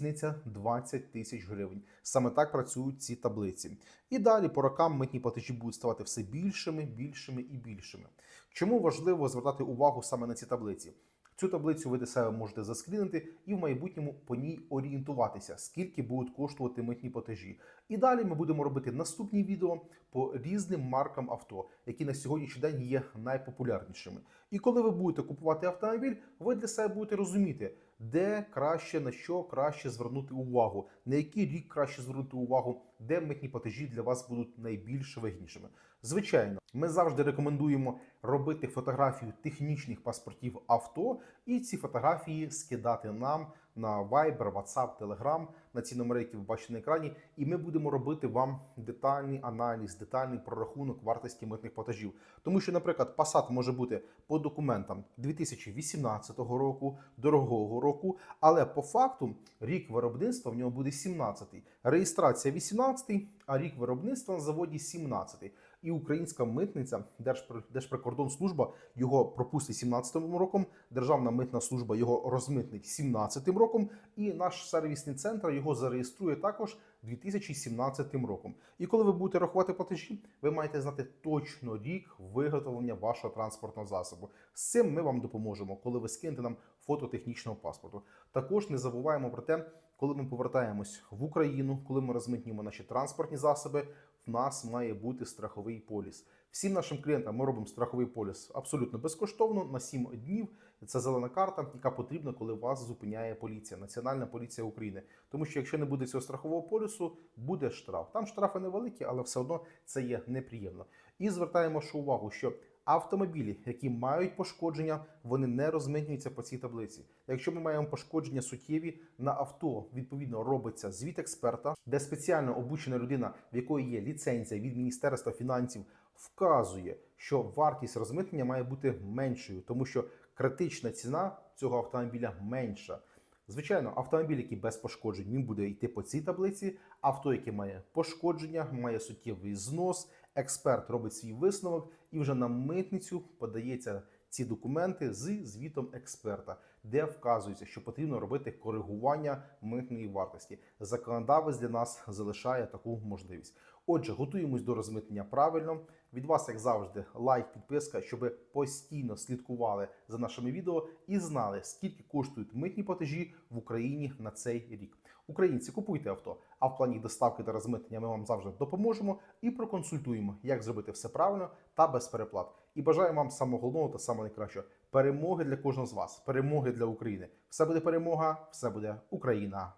Різниця 20 тисяч гривень. Саме так працюють ці таблиці. І далі по рокам митні платежі будуть ставати все більшими, більшими і більшими. Чому важливо звертати увагу саме на ці таблиці? Цю таблицю ви для себе можете заскрінити і в майбутньому по ній орієнтуватися, скільки будуть коштувати митні платежі. І далі ми будемо робити наступні відео по різним маркам авто, які на сьогоднішній день є найпопулярнішими. І коли ви будете купувати автомобіль, ви для себе будете розуміти, де краще на що краще звернути увагу, на який рік краще звернути увагу, де митні платежі для вас будуть найбільш вигіднішими. Звичайно, ми завжди рекомендуємо робити фотографію технічних паспортів авто і ці фотографії скидати нам на Viber, WhatsApp, Telegram, на ці номери, які ви бачите на екрані, і ми будемо робити вам детальний аналіз, детальний прорахунок вартості митних платежів. Тому що, наприклад, Passat може бути по документам 2018 року, дорогого року, але по факту рік виробництва в нього буде 17-й. Реєстрація 18-й, а рік виробництва на заводі 17-й. І українська митниця, Держпри- Держприкордонслужба його пропустить 17 роком, Державна митна служба його розмитнить 17 роком, і наш сервісний центр його зареєструє також 2017 роком. І коли ви будете рахувати платежі, ви маєте знати точно рік виготовлення вашого транспортного засобу. З цим ми вам допоможемо, коли ви скинете нам фото технічного паспорту. Також не забуваємо про те, коли ми повертаємось в Україну, коли ми розмитнюємо наші транспортні засоби, в нас має бути страховий поліс. Всім нашим клієнтам ми робимо страховий поліс абсолютно безкоштовно на 7 днів. Це зелена карта, яка потрібна, коли вас зупиняє поліція, Національна поліція України. Тому що якщо не буде цього страхового полісу, буде штраф. Там штрафи невеликі, але все одно це є неприємно. І звертаємо увагу, що автомобілі, які мають пошкодження, вони не розмитнюються по цій таблиці. Якщо ми маємо пошкодження суттєві на авто, відповідно робиться звіт експерта, де спеціально обучена людина, в якої є ліцензія від Міністерства фінансів, вказує, що вартість розмитнення має бути меншою, тому що критична ціна цього автомобіля менша. Звичайно, автомобіль, який без пошкоджень, він буде йти по цій таблиці. Авто, яке має пошкодження, має суттєвий знос. Експерт робить свій висновок і вже на митницю подається ці документи з звітом експерта, де вказується, що потрібно робити коригування митної вартості. Законодавець для нас залишає таку можливість. Отже, готуємось до розмитнення правильно. Від вас, як завжди, лайк, підписка, щоб постійно слідкували за нашими відео і знали, скільки коштують митні платежі в Україні на цей рік. Українці, купуйте авто, а в плані доставки та розмитнення ми вам завжди допоможемо і проконсультуємо, як зробити все правильно та без переплат. І бажаємо вам самого головного та самого найкращого перемоги для кожного з вас, перемоги для України. Все буде перемога, все буде Україна.